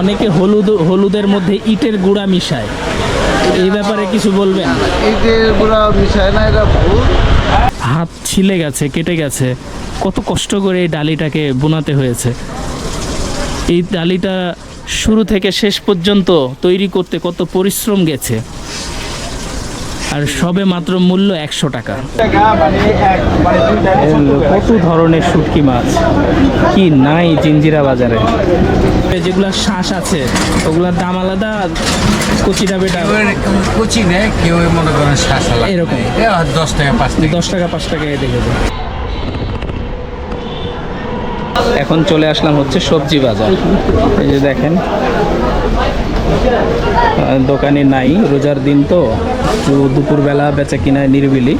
অনেকে হলুদ হলুদের মধ্যে ইটের গুঁড়া মিশায়। এই ব্যাপারে কিছু বলবেন? ইটের গুঁড়া মিশায় না এটা ভুল। হাত ছিলে গেছে কেটে গেছে। কত কষ্ট করে এই ডালিটাকে বোনাতে হয়েছে। এই ডালিটা শুরু থেকে শেষ পর্যন্ত তৈরি করতে কত পরিশ্রম গেছে। আর সবে মাত্র মূল্য একশো টাকা। কত ধরনের শুটকি মাছ? কি নাই জিঞ্জিরা বাজারে। যেগুলা শ্বাস আছে ওগুলার দাম আলাদা কচি বেটা কুচি নেই কেউ মনে করেন শ্বাস এরকম। দশ টাকা পাঁচ টাকা। দশ টাকা পাঁচ টাকায় দেখে এখন চলে আসলাম হচ্ছে সবজি বাজার। এই যে দেখেন দোকানে নাই রোজার দিন তো দুপুরবেলা বেচা কিনা নিরিবিলি।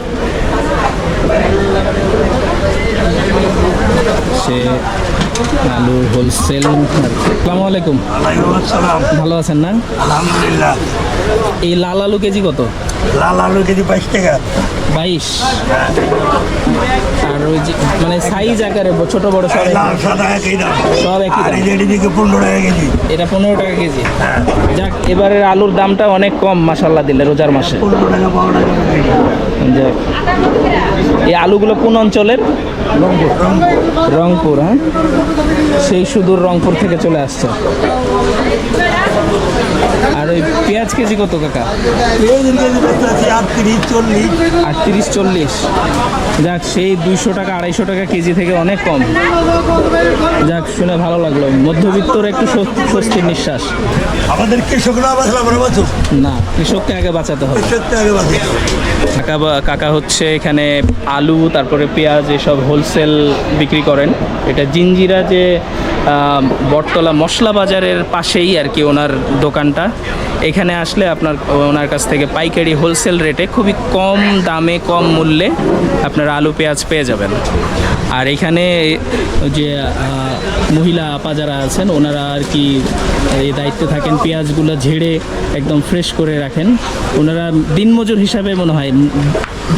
সে আলু হোলসেল আসসালামু আলাইকুম। ভালো আছেন না? আলহামদুলিল্লাহ। এই লাল আলু কেজি কত? লাল আলু কেজি বাইশ টাকা। বাইশ। ওই যে মানে সাইজ আকারে ছোট বড় সব সাদা একই দাম। সব একই দাম। পনেরো টাকা কেজি। এটা পনেরো টাকা কেজি। যাক এবারের আলুর দামটা অনেক কম মাসাল্লাহ দিলে রোজার মাসে। যাক। এই আলুগুলো কোন অঞ্চলের? রংপুর। হ্যাঁ? সেই সুদূর রংপুর থেকে চলে আসছে। আর ওই পেঁয়াজ কেজি কত কাকা? আটত্রিশ চল্লিশ। যাক সেই দুইশো টাকা আড়াইশো টাকা কেজি থেকে অনেক কম। যাক শুনে ভালো লাগল। মধ্যবিত্তর একটু স্বস্তি- স্বস্তির নিঃশ্বাস। আমাদের কৃষকরা বাঁচলাম না কৃষককে আগে বাঁচাতে হবে। কাকা কাকা হচ্ছে এখানে আলু তারপরে পেঁয়াজ এসব হোলসেল বিক্রি করেন। এটা জিঞ্জিরা যে বটতলা মশলা বাজারের পাশেই আর কি ওনার দোকানটা। এখানে আসলে আপনার, ওনার কাছ থেকে পাইকারি হোলসেল রেটে খুবই কম দামে, কম মূল্যে আপনারা আলু, পেঁয়াজ পেয়ে যাবেন। আর এখানে যে মহিলা আপা যারা আছেন, ওনারা আর কি এই দায়িত্বে থাকেন, পেঁয়াজগুলো ঝেড়ে একদম ফ্রেশ করে রাখেন। ওনারা দিনমজুর হিসাবে মনে হয়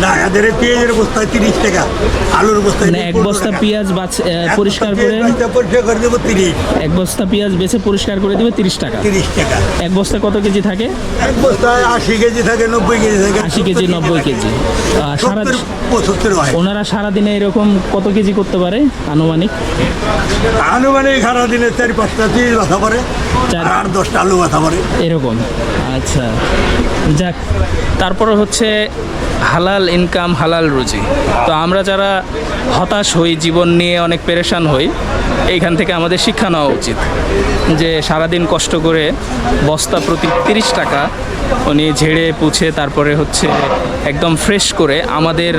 না এদের পেঁয়াজের বস্তায় তিরিশ টাকা আলুর বস্তায় মানে এক বস্তা পেঁয়াজ পরিষ্কার করে পরিষ্কার করে দেবো তিরিশ। এক বস্তা পেঁয়াজ বেছে পরিষ্কার করে দেবে তিরিশ টাকা। তিরিশ টাকা। এক বস্তা কত কেজি থাকে? এক বস্তায় আশি কেজি থাকে নব্বই কেজি থাকে। আশি কেজি নব্বই কেজি। আহ, সারা পঁচাত্তর হয়। ওনারা সারাদিনে এরকম কত কেজি করতে পারে আনুমানিক? আনুমানিক সারা দিনে চারি পাঁচটা চিজ বাসা পড়ে। চার- আর দশটা আলু বাসা পড়ে। এরকম। আচ্ছা। যাক তারপরে হচ্ছে হালাল ইনকাম হালাল রুজি। তো আমরা যারা হতাশ হই, জীবন নিয়ে অনেক পেরেশান হই, এইখান থেকে আমাদের শিক্ষা নেওয়া উচিত। যে সারাদিন কষ্ট করে বস্তা প্রতি তিরিশ টাকা উনি ঝেড়ে পুছে তারপরে হচ্ছে একদম ফ্রেশ করে আমাদের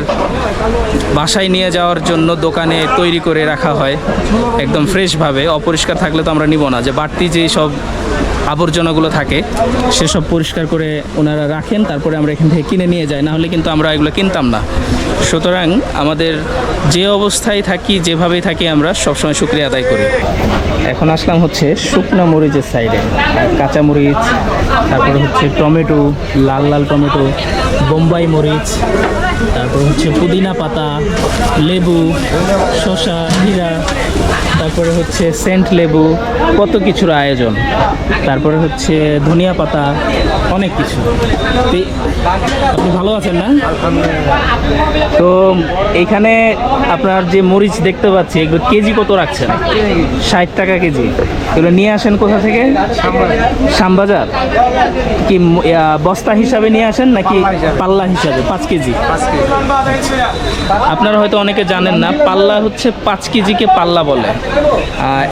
বাসায় নিয়ে যাওয়ার জন্য দোকানে তৈরি করে রাখা হয়, একদম ফ্রেশভাবে অপরিষ্কার থাকলে তো আমরা নিব না। যে বাড়তি যেই সব আবর্জনাগুলো থাকে, সেসব পরিষ্কার করে ওনারা রাখেন, তারপরে আমরা এখান থেকে কিনে নিয়ে যাই। না হলে কিন্তু আমরা এগুলো কিনতাম না। সুতরাং আমাদের যে অবস্থায় থাকি, যেভাবেই থাকি আমরা, সবসময় শুক্রিয়া আদায় করি। এখন আসলাম হচ্ছে শুকনো মরিচের সাইডে কাঁচা মরিচ তারপরে হচ্ছে টমেটো লাল লাল টমেটো বোম্বাই মরিচ তারপর হচ্ছে পুদিনা পাতা লেবু শসা জিরা তারপরে হচ্ছে সেন্ট লেবু কত কিছুর আয়োজন। তারপরে হচ্ছে ধনিয়া পাতা অনেক কিছু। আপনি ভালো আছেন না? তো এইখানে আপনার যে মরিচ দেখতে পাচ্ছি এগুলো কেজি কত রাখছেন? ষাট টাকা কেজি। এগুলো নিয়ে আসেন কোথা থেকে? শ্যামবাজার। কি বস্তা হিসাবে নিয়ে আসেন নাকি পাল্লা হিসাবে। পাঁচ কেজি। আপনারা হয়তো অনেকে জানেন না পাল্লা হচ্ছে পাঁচ কেজিকে পাল্লা বলে।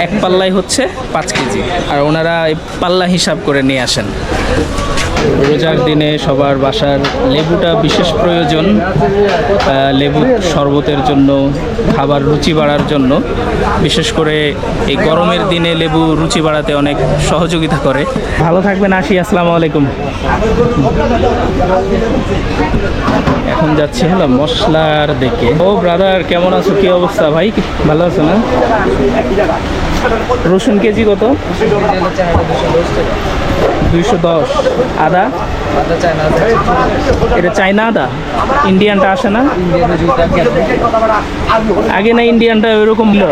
এক পাল্লাই হচ্ছে পাঁচ কেজি। আর ওনারা পাল্লা হিসাব করে নিয়ে আসেন। রোজার দিনে সবার বাসার লেবুটা বিশেষ প্রয়োজন লেবু শরবতের জন্য, খাবার রুচি বাড়ার জন্য। বিশেষ করে এই গরমের দিনে লেবু রুচি বাড়াতে অনেক সহযোগিতা করে। ভালো থাকবেন আসি আসসালামু আলাইকুম। এখন যাচ্ছি হলো মশলার দিকে। ও ব্রাদার, কেমন আছো? কি অবস্থা ভাই? ভালো আছো না? রসুন কেজি কত? দুইশো দশ। আদা? এটা চাইনা আদা? ইন্ডিয়ানটা আসে না? আগে না ইন্ডিয়ানটা ওইরকম ছিল?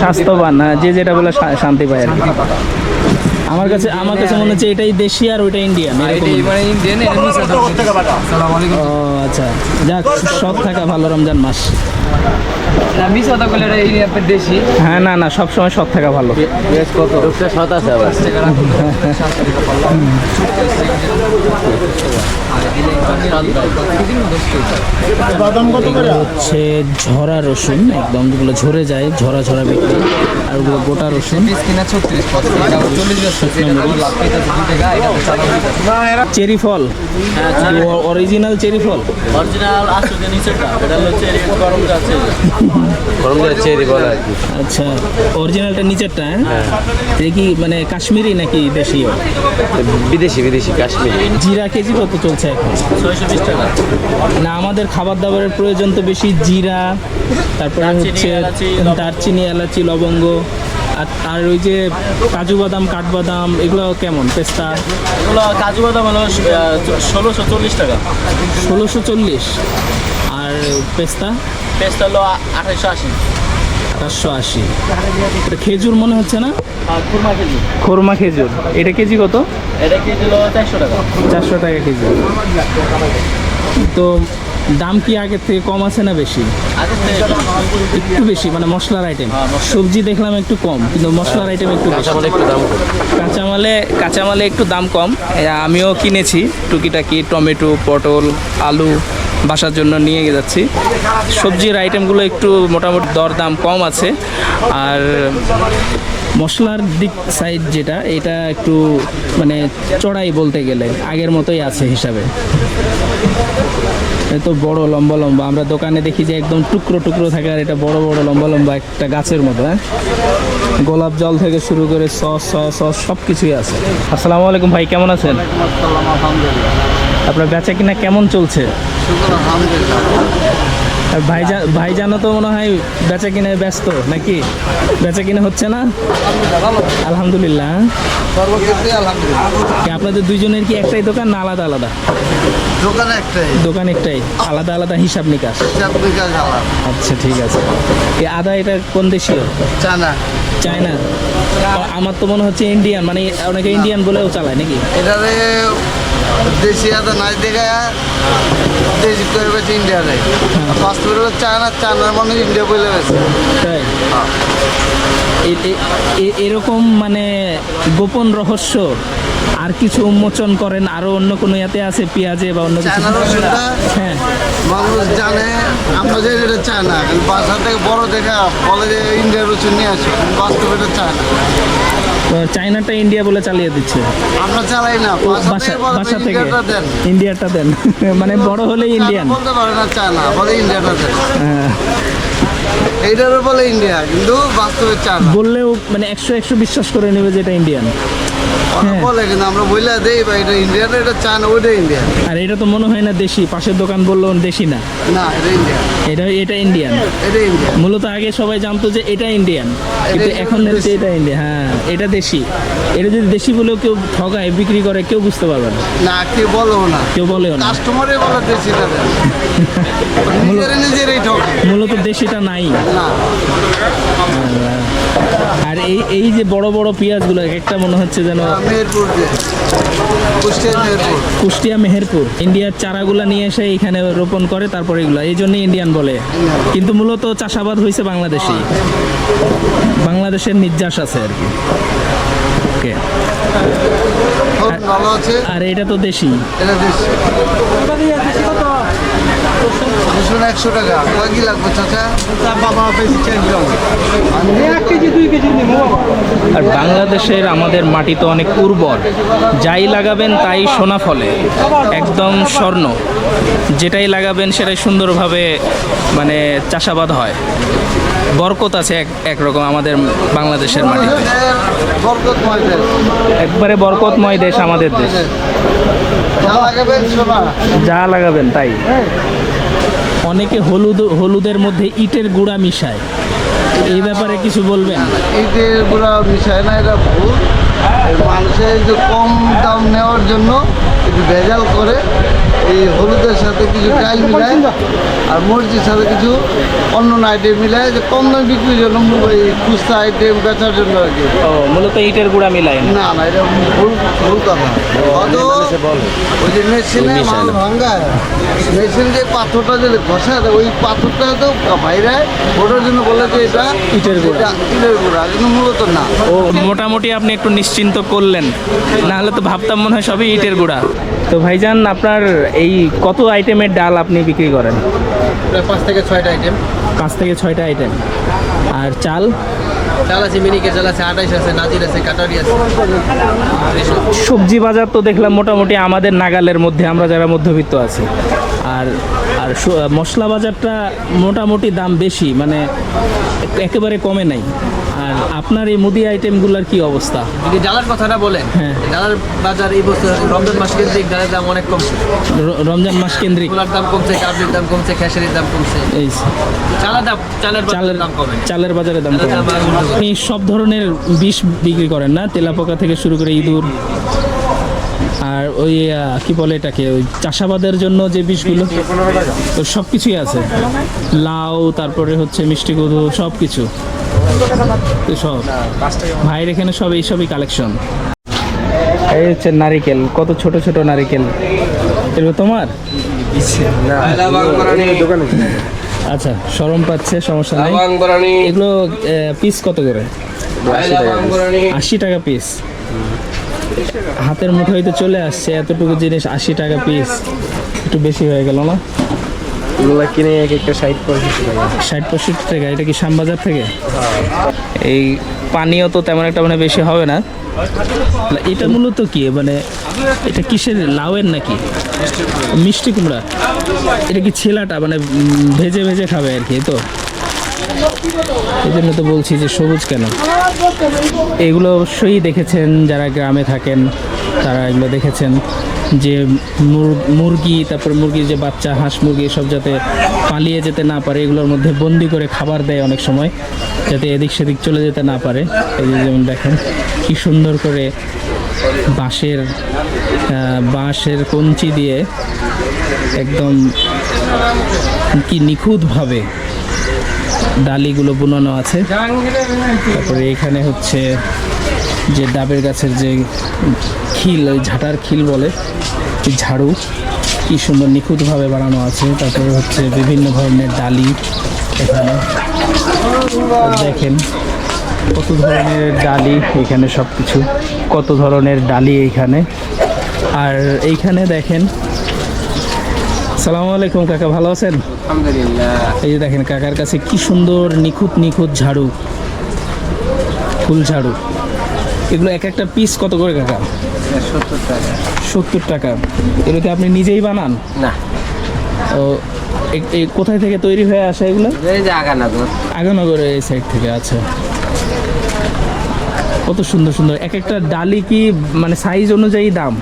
স্বাস্থ্যবান হ্যাঁ যে যেটা বলে শান্তি পায় আর কি। আমার কাছে আমার কাছে মনে হচ্ছে এটাই দেশি আর ওইটা ইন্ডিয়ান ও আচ্ছা। যাক সব থাকা ভালো রমজান মাস। হ্যাঁ না না সব সময় সৎ থাকা ভালো। হচ্ছে ঝরা রসুন একদম যেগুলো ঝরে যায় ঝরা ঝরা বিক্রি। আর ওগুলো গোটা রসুন। চেরি ফল। অরিজিনাল চেরি ফল। আচ্ছা অরিজিনালটা নিচেরটা হ্যাঁ। এটা কি মানে কাশ্মীরি নাকি দেশীয়? বিদেশি বিদেশি কাশ্মীর। জিরা কেজি কত চলছে এখন? না আমাদের খাবার দাবারের প্রয়োজন তো বেশি জিরা তারপরে হচ্ছে দারচিনি এলাচি লবঙ্গ আর আর ওই যে কাজু বাদাম কাঠবাদাম এগুলো কেমন? পেস্তা? এগুলো কাজু বাদাম হলো ষোলোশো চল্লিশ টাকা। ষোলোশো চল্লিশ। আর পেস্তা? পেস্তা হলো আঠাইশো আশি। আঠাশশো আশি। খেজুর মনে হচ্ছে না? আর খুরমা কেজি খোরমা খেজুর। এটা কেজি কত? এটা কেজি হলো চারশো টাকা। চারশো টাকা কেজি। তো দাম কি আগের থেকে কম আছে না বেশি? একটু বেশি মানে মশলার আইটেম সবজি দেখলাম একটু কম কিন্তু মশলার আইটেম একটু বেশি। একটু দাম কাঁচামালে কাঁচামালে একটু দাম কম। আমিও কিনেছি টুকিটাকি টমেটো পটল আলু বাসার জন্য নিয়ে যাচ্ছি। সবজির আইটেমগুলো একটু মোটামুটি দর দাম কম আছে। আর মশলার দিক সাইড যেটা এটা একটু মানে চড়াই বলতে গেলে আগের মতোই আছে হিসাবে। এত বড় লম্বা লম্বা আমরা দোকানে দেখি যে একদম টুকরো টুকরো থাকে আর এটা বড় বড় লম্বা লম্বা একটা গাছের মতো হ্যাঁ? গোলাপ জল থেকে শুরু করে সস সস সস সব কিছুই আছে। আসসালামু আলাইকুম ভাই কেমন আছেন? আপনার বেচা কিনা কেমন চলছে? ভাইজান ভাইজানও তো মনে হয় বেচা কিনায় ব্যস্ত নাকি? বেচা কিনা হচ্ছে না? আলহামদুলিল্লাহ। আপনাদের দুইজনের কি একটাই দোকান না আলাদা আলাদা? দোকান একটাই। দোকান একটাই। আলাদা আলাদা হিসাব নিকাশ। আচ্ছা ঠিক আছে। এই আদা এটা কোন দেশীয়? চানা চায়না। আমার তো মনে হচ্ছে ইন্ডিয়ান মানে অনেকে ইন্ডিয়ান বলেও চালায় নাকি? এটারে দেশি আদা নাই দেখা দেশি করে বেছে ইন্ডিয়া নেই বাস্তবে হলো চায়না চায়নার মানুষ ইন্ডিয়া বলে তাই? এ- এ- এরকম মানে গোপন রহস্য আর কিছু উন্মোচন করেন আরও অন্য কোনো ইয়াতে আছে পেঁয়াজে বা অন্য কিছু? রসুনটা হ্যাঁ। মানুষ জানে আমরা যে এটা চায় না বাসা থেকে বড় দেখা বলে যে ইন্ডিয়ার রসুন নিয়ে আসো বাস্তবে এটা চায় না চায়নাটা ইন্ডিয়া বলে চালিয়ে দিচ্ছে। আমরা চালাই না বাসা থেকে। ইন্ডিয়াটা দেন। মানে বড় হলেই ইন্ডিয়ান বলতে পারে না চায়না বলে ইন্ডিয়াটা দেন। হ্যাঁ, এইটারও বলে ইন্ডিয়া কিন্তু বাস্তবে চায় বললেও মানে একশো একশো বিশ্বাস করে নেবে যে এটা ইন্ডিয়ান। বলে কিন্তু আমরা বইলা দেই বা এটা ইন্ডিয়াটা এটা চায় ওইটা ইন্ডিয়া আর এটা তো মনে হয় না দেশি পাশের দোকান বলল দেশি না। না এটা এটা এটা ইন্ডিয়ান এটা মূলত আগে সবাই জানতো যে এটা ইন্ডিয়ান কিন্তু এখন হচ্ছে এটা ইন্ডিয়া হ্যাঁ এটা দেশি। এটা যদি দেশি বলেও কেউ ঠগায় বিক্রি করে কেউ বুঝতে পারবে না। না কে বলো না। কেউ বলেও না। কাস্টমারে বলে দেশিটা দেন নিজের নিজেরই ঠকে মূলত দেশিটা নাই। না। আর এই এই যে বড় বড় পেঁয়াজগুলো এক একটা মনে হচ্ছে যেন মেহেরপুর কুষ্টিয়া মেহেরপুর। ইন্ডিয়ার চারাগুলো নিয়ে এসে এখানে রোপণ করে তারপরে এগুলো। এই জন্যই ইন্ডিয়ান বলে। কিন্তু মূলত চাষাবাদ হয়েছে বাংলাদেশি। বাংলাদেশের নির্যাস আছে আর কি। ওকে। আর এটা তো দেশি। এটা দেশি। রসুন একশো টাকা। কয় কি লাগবে চাচা? আর বাংলাদেশের আমাদের মাটি তো অনেক উর্বর। যাই লাগাবেন তাই সোনা ফলে। একদম স্বর্ণ। যেটাই লাগাবেন সেটাই সুন্দরভাবে মানে চাষাবাদ হয়। বরকত আছে এক একরকম আমাদের বাংলাদেশের মাটিতে। বরকতময় দেশ একবারে বরকতময় দেশ আমাদের দেশ। যা লাগাবেন সোনা। যা লাগাবেন তাই। অনেকে হলুদ, হলুদের মধ্যে ইটের গুঁড়া মিশায়। এই ব্যাপারে কিছু বলবেন? ইটের গুঁড়া মিশায় না, এটা ভুল। মানুষের কম দাম নেওয়ার জন্য ভেজাল করে এই হলুদের সাথে কিছু ডাল মিলায় আর মরিচের সাথে কিছু অন্য আইটেম মিলায় যে কম দামে বিক্রির জন্য এই খুচরা আইটেম বেচার জন্য আর কি। ও মূলত ইটের গুঁড়া মিলাই না না না এটা ভুল ভুল কথা। ওই যে মেশিনে মাল ভাঙ্গায়। মেশিন যে পাথরটা যদি ঘষা দেয় ওই পাথরটা তো বাইরে ওটার জন্য বলে যে এটা ইটের গুঁড়া। ইটের গুঁড়া কিন্তু মূলত না। ও মোটামুটি আপনি একটু নিশ্চিন্ত করলেন। না হলে তো ভাবতাম মনে হয় সবই ইটের গুঁড়া। তো ভাইজান আপনার এই কত আইটেমের ডাল আপনি বিক্রি করেন? প্রায় পাঁচ থেকে ছয়টা আইটেম পাঁচ থেকে ছয়টা আইটেম আর চাল? চাল আছে মিনিকে চাল আছে আটাইশ আছে নাজির আছে কাটারি আছে। সবজি বাজার তো দেখলাম মোটামুটি আমাদের নাগালের মধ্যে আমরা যারা মধ্যবিত্ত আছি। আর আর মশলা বাজারটা মোটামুটি দাম বেশি মানে একেবারে কমে নাই। আর আপনার এই মুদি আইটেমগুলোর কি অবস্থা? যদি ডালার কথাটা বলেন হ্যাঁ। ডালার বাজার এই বছর রমজান মাস কেন্দ্রিক ডালের দাম অনেক কমছে। রমজান মাস কেন্দ্রিক? তুলার দাম কমছে কাবলির দাম কমছে খেসারির দাম কমছে। এই চালের দাম চালের চালের বাজারের দাম কমে। চালের বাজারে দাম কম। আপনি সব ধরনের বিষ বিক্রি করেন না? তেলাপোকা থেকে শুরু করে ইঁদুর আর ওই কি বলে এটাকে ওই চাষাবাদের জন্য যে বিষগুলো তো সব কিছুই আছে। লাউ তারপরে হচ্ছে মিষ্টি কদু সব কিছু তো সব। ভাইয়ের এখানে সব এইসবই কালেকশন এই হচ্ছে নারিকেল কত ছোট ছোট নারিকেল। এগুলো তোমার? আচ্ছা সরম পাচ্ছে সমস্যা নাই। এগুলো পিস কত করে? আশি টাকা পিস হাতের মুঠোয় তো চলে আসছে এতটুকু জিনিস আশি টাকা পিস একটু বেশি হয়ে গেল না? এগুলো কিনে এক একটা সাইড পঁয়ষট্টি টাকা। ষাট পঁয়ষট্টি টাকা এটা কি শ্যামবাজার থেকে? এই পানীয় তো তেমন একটা মানে বেশি হবে না। এটা মূলত কি? মানে এটা কিসের লাউয়ের নাকি? মিষ্টি কুমড়া। এটা কি ছেলাটা? মানে ভেজে ভেজে খাবে আর কি তো? এই জন্য তো বলছি যে সবুজ কেন? এগুলো অবশ্যই দেখেছেন যারা গ্রামে থাকেন, তারা এগুলো দেখেছেন যে মুর- মুরগি, তারপর মুরগির যে বাচ্চা, হাঁস মুরগি সব যাতে পালিয়ে যেতে না পারে, এগুলোর মধ্যে বন্দি করে খাবার দেয় অনেক সময়, যাতে এদিক সেদিক চলে যেতে না পারে। এই যেমন দেখেন, কি সুন্দর করে বাঁশের বাঁশের কঞ্চি দিয়ে একদম কি নিখুঁতভাবে ডালিগুলো বুনানো আছে। তারপরে এখানে হচ্ছে যে ডাবের গাছের যে খিল, ওই ঝাঁটার খিল বলে ঝাড়ু। কি সুন্দর নিখুঁতভাবে বানানো আছে। তারপরে হচ্ছে বিভিন্ন ধরনের ডালি এখানে। দেখেন কত ধরনের ডালি এখানে সব কিছু কত ধরনের ডালি এইখানে আর এইখানে দেখেন সালামু আলাইকুম কাকা ভালো আছেন? আলহামদুলিল্লাহ। এই যে দেখেন কাকার কাছে কি সুন্দর নিখুঁত নিখুঁত ঝাড়ু ফুল ঝাড়ু। এগুলো এক একটা পিস কত করে কাকা? সত্তর টাকা। সত্তর টাকা। এগুলো কি আপনি নিজেই বানান? না। ও এ- এ কোথায় থেকে তৈরি হয়ে আসে এগুলো? এই যে আগানা তো আগানগরের এই সাইড থেকে আছে কত সুন্দর সুন্দর। এক একটা ডালি কি মানে সাইজ অনুযায়ী দাম?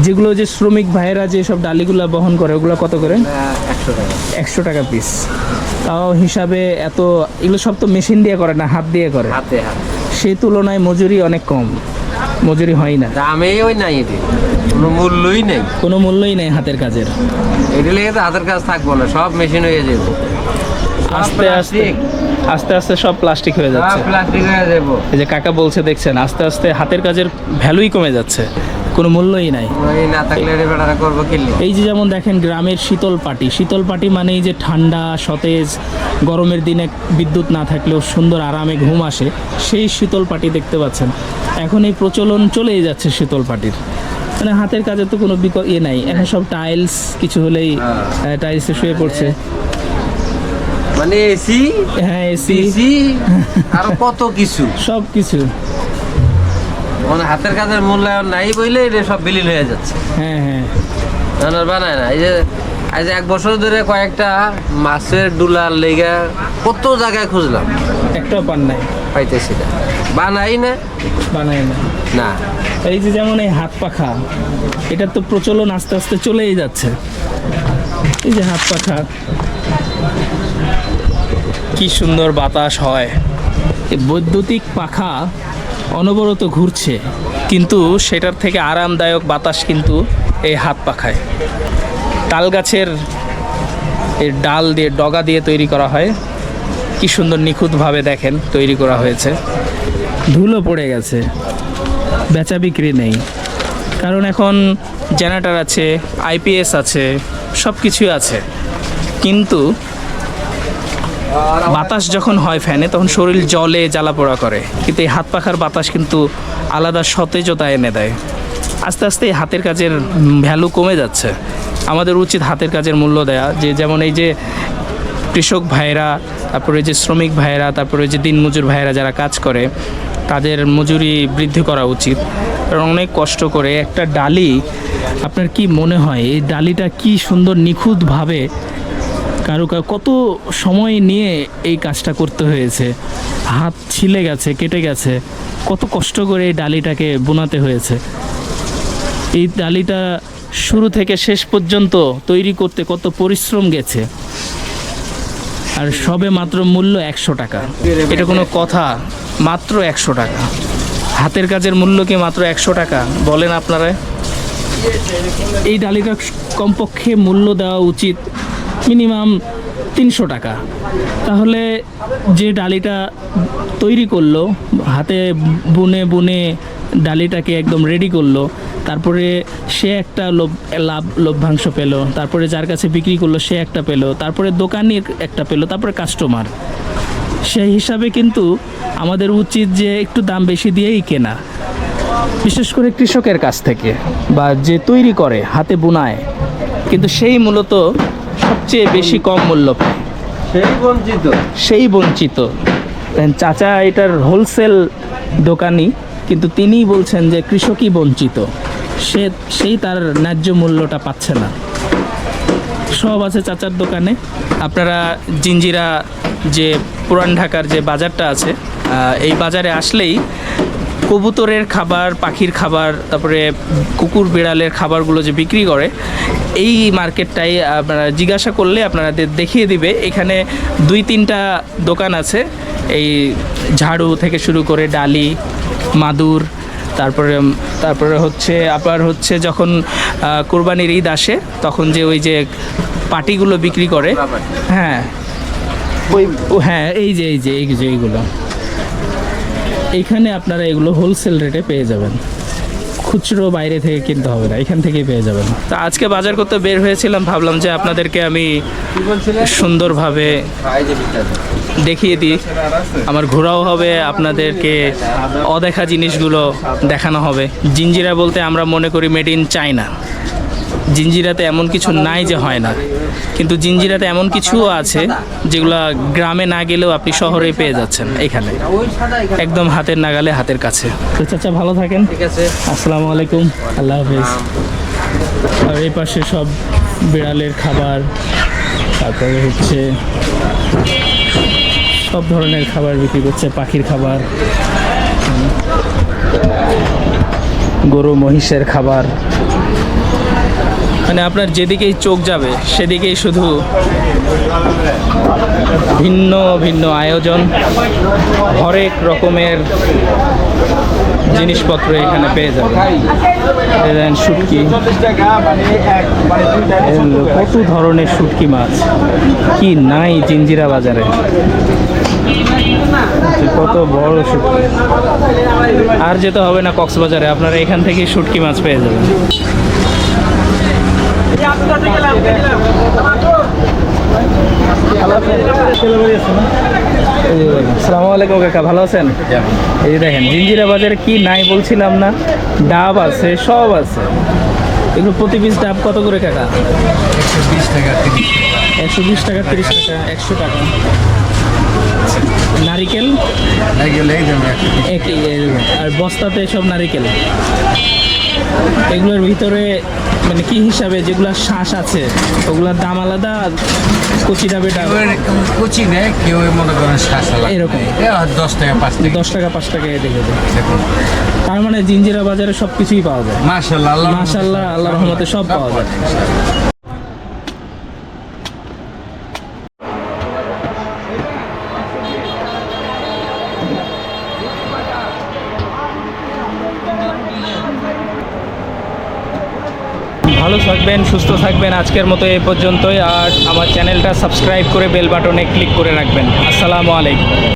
যেগুলো যে শ্রমিক ভাইয়েরা যে সব ডালিগুলো বহন করে ওগুলো কত করে? একশো টাকা একশো টাকা পিস তাও হিসাবে এত এগুলো সব তো মেশিন দিয়ে করে না হাত দিয়ে করে। হাতে সেই তুলনায় মজুরি অনেক কম। মজুরি হয় না। দামেই ওই নাই এটি। কোনো মূল্যই নেই। কোনো মূল্যই নেই হাতের কাজের। এটি লেগে তো হাতের কাজ থাকব না সব মেশিন হয়ে যাবে। আস্তে আস্তে আস্তে আস্তে সব প্লাস্টিক হয়ে যাচ্ছে। প্লাস্টিক হয়ে যাব। এই যে কাকা বলছে দেখছেন আস্তে আস্তে হাতের কাজের ভ্যালুই কমে যাচ্ছে। কোনো মূল্যই নাই। না থাকলে করব এই যে যেমন দেখেন গ্রামের শীতল পাটি। শীতল পাটি মানেই যে ঠান্ডা সতেজ গরমের দিনে বিদ্যুৎ না থাকলেও সুন্দর আরামে ঘুম আসে সেই শীতল পাটি দেখতে পাচ্ছেন। এখন এই প্রচলন চলেই যাচ্ছে শীতল পাটির। মানে হাতের কাজে তো কোনো বিকল্প ইয়ে নাই। এখন সব টাইলস কিছু হলেই টাইলসে শুয়ে পড়ছে। মানে এসি হ্যাঁ এসি পিসি আর কত কিছু? সব কিছু। মানে হাতের কাজের মূল্যায়ন নাই বইলে এটা সব বিলীন হয়ে যাচ্ছে। হ্যাঁ হ্যাঁ। বানায় না। এই যে আজ এক বছর ধরে কয়েকটা মাছের ডুলার লেগা কত জায়গায় খুঁজলাম। একটাও পান নাই। পাইতেছি না। বানাই না? বানায় না। না। এই যে যেমন এই হাত পাখা এটার তো প্রচলন আস্তে আস্তে চলেই যাচ্ছে। এই যে হাত পাখা। কি সুন্দর বাতাস হয়। বৈদ্যুতিক পাখা অনবরত ঘুরছে, কিন্তু সেটার থেকে আরামদায়ক বাতাস কিন্তু এই হাত পাখায়। তাল গাছের এই ডাল দিয়ে, ডগা দিয়ে তৈরি করা হয়। কি সুন্দর নিখুঁতভাবে দেখেন, তৈরি করা হয়েছে। ধুলো পড়ে গেছে, বেচা বিক্রি নেই। কারণ এখন জেনারেটার আছে আইপিএস আছে সব কিছুই আছে। কিন্তু বাতাস যখন হয় ফ্যানে, তখন শরীর জলে জ্বালা পোড়া করে। কিন্তু এই হাত পাখার বাতাস কিন্তু আলাদা সতেজতা এনে দেয়। আস্তে আস্তে এই হাতের কাজের ভ্যালু কমে যাচ্ছে। আমাদের উচিত হাতের কাজের মূল্য দেয়া। যে যেমন এই যে কৃষক ভাইরা তারপরে যে শ্রমিক ভাইরা তারপরে যে দিনমজুর ভাইরা যারা কাজ করে, তাদের মজুরি বৃদ্ধি করা উচিত। কারণ অনেক কষ্ট করে একটা ডালি, আপনার কি মনে হয়, এই ডালিটা কি সুন্দর নিখুঁতভাবে কারও কত সময় নিয়ে এই কাজটা করতে হয়েছে? হাত ছিলে গেছে, কেটে গেছে। কত কষ্ট করে এই ডালিটাকে বোনাতে হয়েছে। এই ডালিটা শুরু থেকে শেষ পর্যন্ত তৈরি করতে কত পরিশ্রম গেছে। আর সবে মাত্র মূল্য একশো টাকা। এটা কোনো কথা, মাত্র একশো টাকা। হাতের কাজের মূল্য কি মাত্র একশো টাকা? বলেন আপনারা। এই ডালিটা কমপক্ষে মূল্য দেওয়া উচিত মিনিমাম তিনশো টাকা। তাহলে যে ডালিটা তৈরি করল, হাতে বুনে বুনে ডালিটাকে একদম রেডি করল, তারপরে সে একটা লোভ, লাভ, লভ্যাংশ পেল, তারপরে যার কাছে বিক্রি করল সে একটা পেল, তারপরে দোকানি একটা পেল, তারপরে কাস্টমার সেই হিসাবে কিন্তু আমাদের উচিত যে একটু দাম বেশি দিয়েই কেনা। বিশেষ করে কৃষকের কাছ থেকে, বা যে তৈরি করে, হাতে বুনায়। কিন্তু সেই মূলত সবচেয়ে বেশি কম মূল্য পায়। সেই বঞ্চিত। সেই বঞ্চিত। চাচা এটার হোলসেল দোকানি কিন্তু তিনিই বলছেন যে কৃষকই বঞ্চিত। সে সেই তার ন্যায্য মূল্যটা পাচ্ছে না। সব আছে চাচার দোকানে। আপনারা জিঞ্জিরা যে পুরান ঢাকার যে বাজারটা আছে এই বাজারে আসলেই কবুতরের খাবার পাখির খাবার তারপরে কুকুর বিড়ালের খাবারগুলো যে বিক্রি করে এই মার্কেটটাই আপনারা জিজ্ঞাসা করলে আপনাদের দেখিয়ে দিবে। এখানে দুই তিনটা দোকান আছে এই ঝাড়ু থেকে শুরু করে ডালি মাদুর তারপরে তারপরে হচ্ছে আবার হচ্ছে যখন কোরবানির ঈদ আসে তখন যে ওই যে পাটিগুলো বিক্রি করে। হ্যাঁ। ওই হ্যাঁ এই যে এই যে এই যে এইগুলো। এইখানে আপনারা এগুলো হোলসেল রেটে পেয়ে যাবেন। খুচরো বাইরে থেকে কিনতে হবে না, এখান থেকেই পেয়ে যাবেন। তো আজকে বাজার করতে বের হয়েছিলাম, ভাবলাম যে আপনাদেরকে আমি সুন্দরভাবে দেখিয়ে দিই। আমার ঘোরাও হবে, আপনাদেরকে অদেখা জিনিসগুলো দেখানো হবে। জিঞ্জিরা বলতে আমরা মনে করি মেড ইন চায়না জিঞ্জিরাতে এমন কিছু নাই যে হয় না। কিন্তু জিঞ্জিরাতে এমন কিছুও আছে যেগুলো গ্রামে না গেলেও আপনি শহরে পেয়ে যাচ্ছেন এখানে। একদম হাতের নাগালে হাতের কাছে। তো চাচা ভালো থাকেন। ঠিক আছে। আসসালামু আলাইকুম। আল্লাহ হাফিজ। আর এই পাশে সব বিড়ালের খাবার তারপরে হচ্ছে সব ধরনের খাবার বিক্রি করছে পাখির খাবার। গরু মহিষের খাবার। মানে আপনার যেদিকেই চোখ যাবে, সেদিকেই শুধু ভিন্ন ভিন্ন আয়োজন। হরেক রকমের জিনিসপত্র এখানে পেয়ে যাবেন। শুটকি কত ধরনের শুটকি মাছ? কি নাই জিঞ্জিরা বাজারে। কত বড় শুটকি। আর যেতে হবে না কক্সবাজারে, আপনারা এখান থেকেই শুটকি মাছ পেয়ে যাবেন। সালামু আলাইকুম কাকা ভালো আছেন? এই দেখেন জিঞ্জিরা বাজারে কি নাই বলছিলাম না ডাব আছে সব আছে। এগুলো প্রতি পিস ডাব কত করে কাকা? একশো বিশ টাকা তিরিশ টাকা। একশো টাকা নারিকেল? আর বস্তাতে সব নারিকেল? এগুলোর ভিতরে মানে কি হিসাবে যেগুলো শ্বাস আছে ওগুলোর দাম আলাদা কচি ডাবে কচি নেয় কেউ মনে করেন শ্বাস এরকম। দশ টাকা পাঁচ টাকা। দশ টাকা পাঁচ টাকা দেখে তার মানে জিঞ্জিরা বাজারে সব কিছুই পাওয়া যায়। মাসাল্লাহ মাসাল্লাহ আল্লাহ রহমতে সব পাওয়া যায়। থাকবেন, সুস্থ থাকবেন আজকের মতো এ পর্যন্তই। আর আমার চ্যানেলটা সাবস্ক্রাইব করে বেল বাটনে ক্লিক করে রাখবেন। আসসালামু আলাইকুম।